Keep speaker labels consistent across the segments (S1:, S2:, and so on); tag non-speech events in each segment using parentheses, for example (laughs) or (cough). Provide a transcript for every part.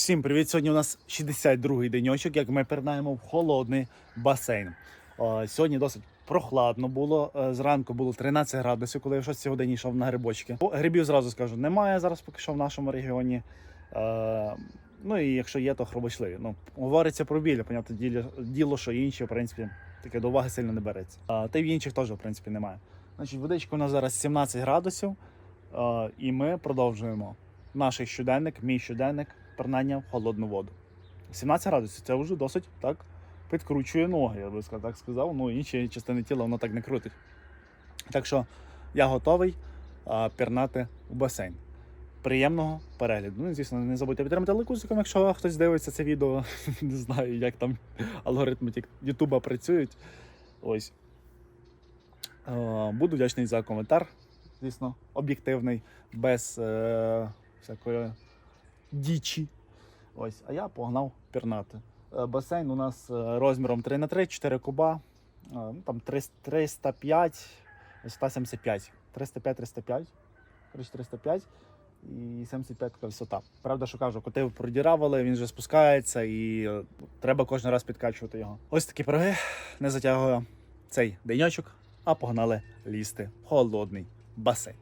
S1: Всім привіт! Сьогодні у нас 62-й деньочок, як ми пірнаємо в холодний басейн. Сьогодні досить прохладно було. Е, Зранку було 13 градусів, коли я в 6 годині йшов на грибочки. Грибів зразу скажу, немає зараз поки що в нашому регіоні. Е, ну і якщо є, то хробочливі. Ну, говориться про білі, понятне діло, що інші, в принципі, таке до уваги сильно не береться. Та й в інших теж, в принципі, немає. Значить, водичка у нас зараз 17 градусів, е, і ми продовжуємо наш щоденник, мій щоденник, пірнання в холодну воду. 17 градусів це вже досить так підкручує ноги, я би так сказав. Ну, інші частини тіла воно так не крутить. Так що я готовий а, пірнати в басейн. Приємного перегляду. Ну, звісно, не забудьте підтримати лайкусиком, якщо хтось дивиться це відео. (laughs) Не знаю, як там алгоритми Ютуба працюють. Ось. Буду вдячний за коментар, звісно, об'єктивний, без е, всякої дічі. Ось, а я погнав пірнати. Е, Басейн у нас е, розміром 3 на 3 4 куба. Е, Ну, там 305, висота 75. 305, 305. Коротше, 305 і 75 така висота. Правда, що кажу, коти продіравили, він вже спускається і треба кожен раз підкачувати його. Ось такі пироги. Не затягую цей деньочок, а погнали лізти холодний басейн.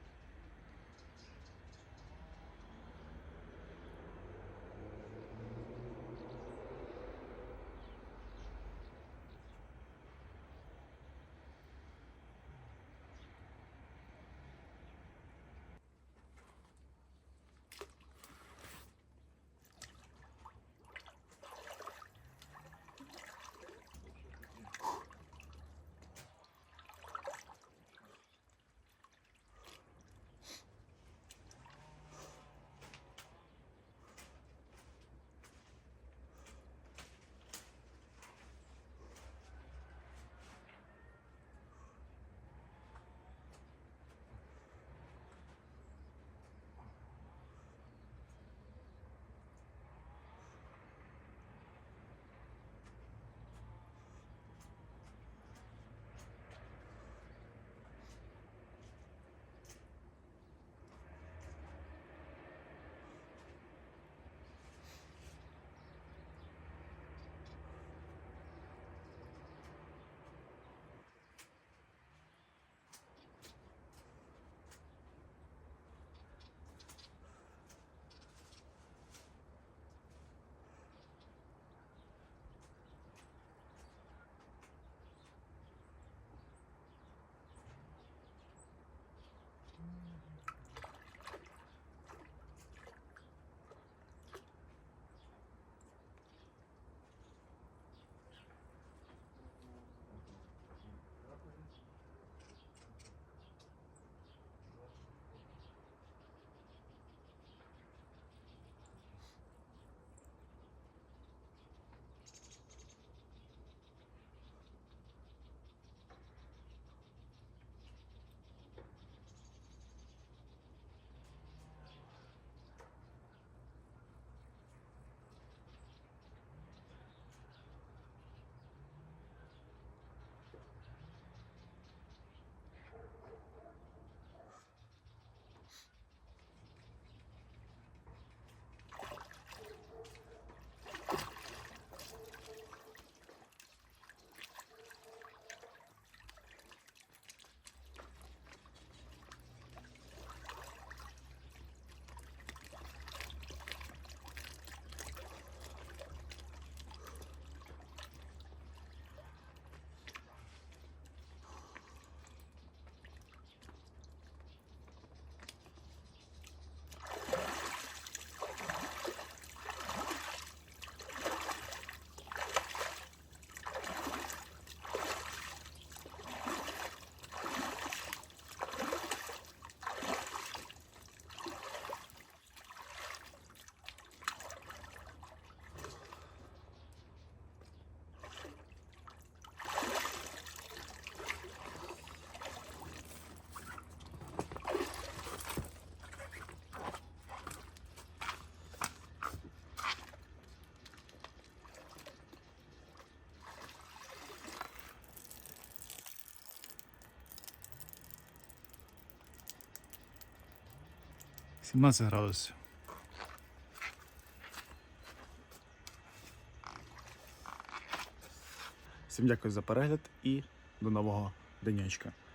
S1: 17 градусів. Всім дякую за перегляд і до нового денечка.